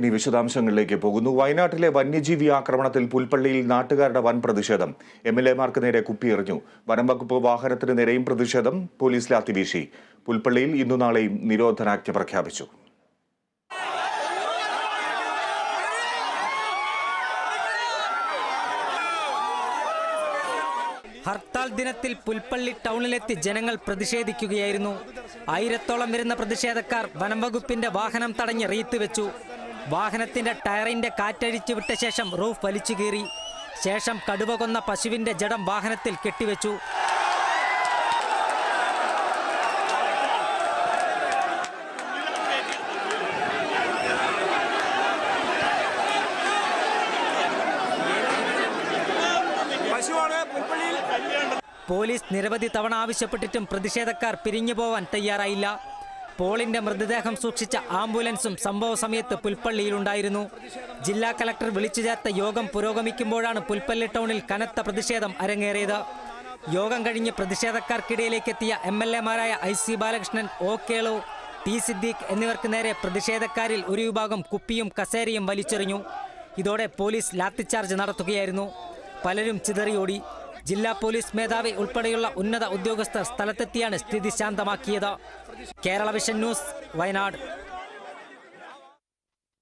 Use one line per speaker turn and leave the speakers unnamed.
ഇനി വിശദാംശങ്ങളിലേക്ക് പോകുന്നു. വയനാട്ടിലെ വന്യജീവി ആക്രമണത്തിൽ പുൽപ്പള്ളിയിൽ നാട്ടുകാരുടെ വൻ പ്രതിഷേധം. എം എൽ എമാർക്ക് നേരെ കുപ്പിയെറിഞ്ഞു. വനംവകുപ്പ് വാഹനത്തിന് നേരെയും പ്രതിഷേധം പോലീസ് ലാത്തിവീശി. പുൽപ്പള്ളിയിൽ ഇന്നു നാളെയും നിരോധനാജ്ഞ പ്രഖ്യാപിച്ചു.
ഹർത്താൽ ദിനത്തിൽ പുൽപ്പള്ളി ടൗണിലെത്തി ജനങ്ങൾ പ്രതിഷേധിക്കുകയായിരുന്നു. ആയിരത്തോളം വരുന്ന പ്രതിഷേധക്കാർ വനംവകുപ്പിന്റെ വാഹനം തടഞ്ഞ് റീത്ത് വെച്ചു. വാഹനത്തിന്റെ ടയറിന്റെ കാറ്റഴിച്ചു വിട്ട ശേഷം റൂഫ് വലിച്ചു കീറി. ശേഷം കടുവ കൊന്ന പശുവിന്റെ ജഡം വാഹനത്തിൽ കെട്ടിവെച്ചു. പോലീസ് നിരവധി തവണ ആവശ്യപ്പെട്ടിട്ടും പ്രതിഷേധക്കാർ പിരിഞ്ഞു പോവാൻ തയ്യാറായില്ല. പോളിന്റെ മൃതദേഹം സൂക്ഷിച്ച ആംബുലൻസും സംഭവ സമയത്ത് പുൽപ്പള്ളിയിലുണ്ടായിരുന്നു. ജില്ലാ കലക്ടർ വിളിച്ചു ചേർത്ത യോഗം പുരോഗമിക്കുമ്പോഴാണ് പുൽപ്പള്ളി ടൗണിൽ കനത്ത പ്രതിഷേധം അരങ്ങേറിയത്. യോഗം കഴിഞ്ഞ് പ്രതിഷേധക്കാർക്കിടയിലേക്ക് എത്തിയ M L എമാരായ I C Balakrishnan O Kelu T Siddique എന്നിവർക്ക് നേരെ പ്രതിഷേധക്കാരിൽ ഒരു വിഭാഗം കുപ്പിയും കസേരയും വലിച്ചെറിഞ്ഞു. ഇതോടെ പോലീസ് ലാത്തിച്ചാർജ് നടത്തുകയായിരുന്നു. പലരും ചിതറിയോടി. ജില്ലാ പോലീസ് മേധാവി ഉൾപ്പെടെയുള്ള ഉന്നത ഉദ്യോഗസ്ഥർ സ്ഥലത്തെത്തിയാണ് സ്ഥിതി ശാന്തമാക്കിയത്. Kerala vision news Wayanad.